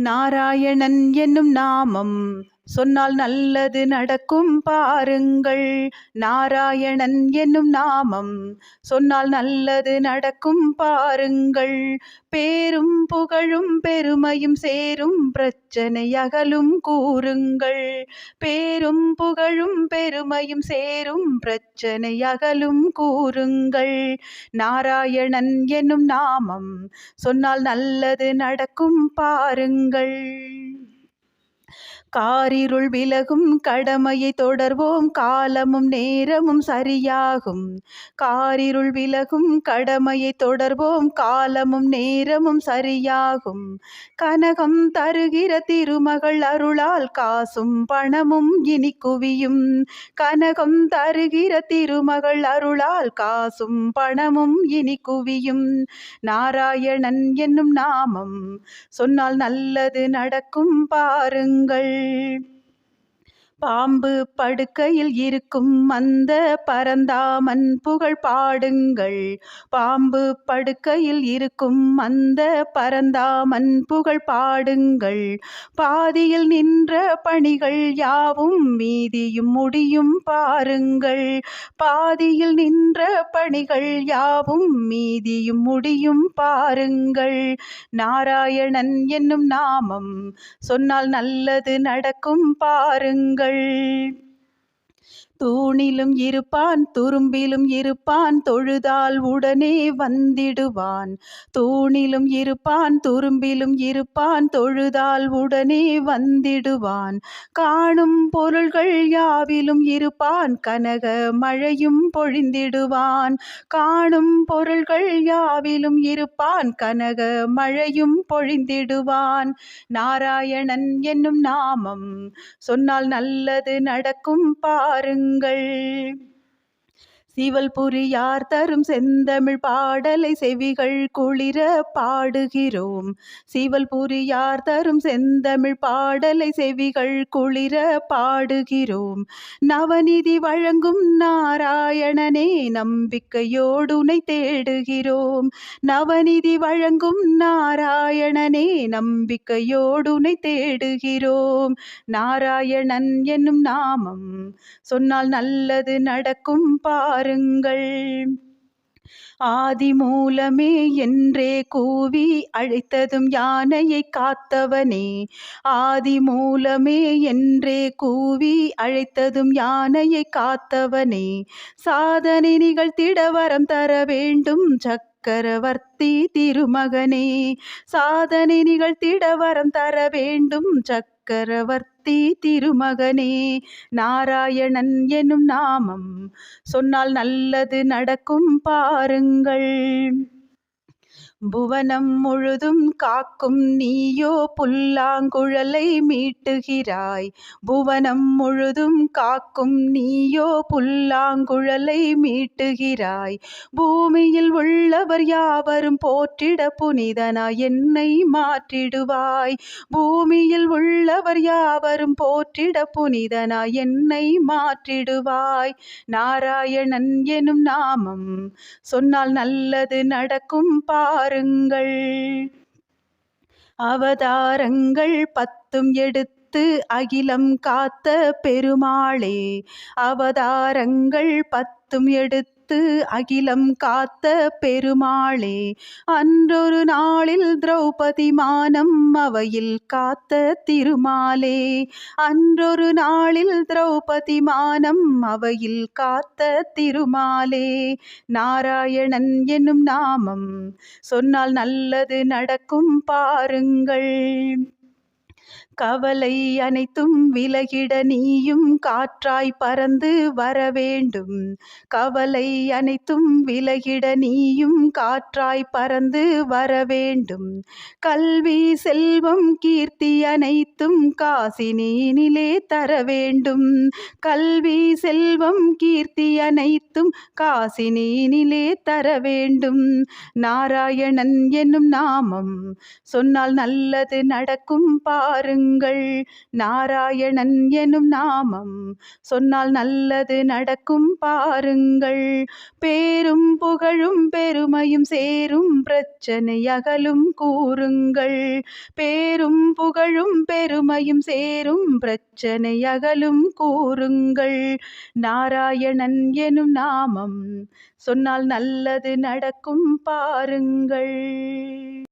நாராயணன் என்னும் நாமம். சொன்னால் நல்லது நடக்கும் பாருங்கள். நாராயணன் என்னும் நாமம் சொன்னால் நல்லது நடக்கும் பாருங்கள். பேரும் புகழும் பெருமையும் சேரும் பிரச்சனை அகலும் கூறுங்கள். பேரும் புகழும் பெருமையும் சேரும் பிரச்சனை அகலும் கூறுங்கள். நாராயணன் என்னும் நாமம் சொன்னால் நல்லது நடக்கும் பாருங்கள். காரிருள் விலகும் கடமையை தொடர்வோம். காலமும் நேரமும் சரியாகும். காரிருள் விலகும் கடமையை தொடர்வோம். காலமும் நேரமும் சரியாகும். கனகம் தருகிற திருமகள் அருளால் காசும் பணமும் இனி குவியும். கனகம் தருகிற திருமகள் அருளால் காசும் பணமும் இனி குவியும். நாராயணன் என்னும் நாமம் சொன்னால் நல்லது நடக்கும் பாருங்கள். me. பாம்பு படுக்கையில் இருக்கும் அந்த பரந்தாமன் புகழ் பாடுங்கள். பாம்பு படுக்கையில் இருக்கும் அந்த பரந்தாமன் புகழ் பாடுங்கள். பாதியில் நின்ற பணிகள் யாவும் மீதியும் முடியும் பாருங்கள். பாதியில் நின்ற பணிகள் யாவும் மீதியும் முடியும் பாருங்கள். நாராயணன் என்னும் நாமம் சொன்னால் நல்லது நடக்கும் பாருங்கள். bye. தூணிலும் இருப்பான் துரும்பிலும் இருப்பான் தொழுதால் உடனே வந்திடுவான். தூணிலும் இருப்பான் துரும்பிலும் இருப்பான் தொழுதால் உடனே வந்திடுவான். காணும் பொருள்கள் யாவிலும் இருப்பான் கனக மழையும் பொழிந்திடுவான். காணும் பொருள்கள் யாவிலும் இருப்பான் கனக மழையும் பொழிந்திடுவான். நாராயணன் என்னும் நாமம் சொன்னால் நல்லது நடக்கும் பாருங்க உங்கள் சிவல் புரியார் தரும் செந்தமிழ் பாடலை செவிகள் குளிர பாடுகிறோம். சிவல் புரியார் தரும் செந்தமிழ் பாடலை செவிகள் குளிர பாடுகிறோம். நவநிதி வழங்கும் நாராயணனே நம்பிக்கையோடுனை தேடுகிறோம். நவநிதி வழங்கும் நாராயணனே நம்பிக்கையோடுனை தேடுகிறோம். நாராயணன் என்னும் நாமம் சொன்னால் நல்லது நடக்கும் பாரு. ஆதி மூலமே என்றே கூவி அழைத்ததும் யானையை காத்தவனே. ஆதி மூலமே என்றே கூவி அழைத்ததும் யானையை காத்தவனே. சாதனை நிகழ்த்திட வரம் தர வேண்டும் சக்கரவர்த்தி திருமகனே. சாதனை நிகழ்த்திட வரம் தர வேண்டும் சக்கரவர்த்தி திருமகனே நாராயணன் எனும் நாமம். சொன்னால் நல்லது நடக்கும் பாருங்கள். புவனம் முழுதும் காக்கும் நீயோ புல்லாங்குழலை மீட்டுகிறாய். புவனம் முழுதும் காக்கும் நீயோ புல்லாங்குழலை மீட்டுகிறாய். பூமியில் உள்ளவர் யாவரும் போற்றிட புனிதனாய் என்னை மாற்றிடுவாய். பூமியில் உள்ளவர் யாவரும் போற்றிட புனிதனாய் என்னை மாற்றிடுவாய். நாராயணன் எனும் நாமம் சொன்னால் நல்லது நடக்கும் பார் பாருங்கள் அவதாரங்கள் பத்தும் எடுத்து அகிலம் காத்த பெருமாளே. அவதாரங்கள் பத்தும் எடுத்து அகிலம் காத்த பெருமாளே அன்றொரு நாளில் திரௌபதி மானம் அவையில் காத்த திருமாலே அன்றொரு நாளில் திரௌபதி மானம் அவையில் காத்த திருமாலே. நாராயணன் என்னும் நாமம் சொன்னால் நல்லது நடக்கும் பாருங்கள். கவலை அனைத்தும் விலகிட நீயும் காற்றாய் பறந்து வர வேண்டும். கவலை அனைத்தும் விலகிட நீயும் காற்றாய் பறந்து வர வேண்டும். கல்வி செல்வம் கீர்த்தி அனைத்தும் காசினியினிலே தர வேண்டும். கல்வி செல்வம் கீர்த்தி அனைத்தும் காசினியினிலே தர வேண்டும். நாராயணன் என்னும் நாமம் சொன்னால் நல்லது நடக்கும் பாருங்கள் சொல்லுங்கள் நாராயணன் எனும் நாமம். சொன்னால் நல்லது நடக்கும் பாருங்கள். பேரும் புகழும் பெருமையும் சேரும் பிரச்சனை அகலும் கூறுங்கள். பேரும் புகழும் பெருமையும் சேரும் பிரச்சனை அகலும் கூறுங்கள். நாராயணன் எனும் நாமம். சொன்னால் நல்லது நடக்கும் பாருங்கள்.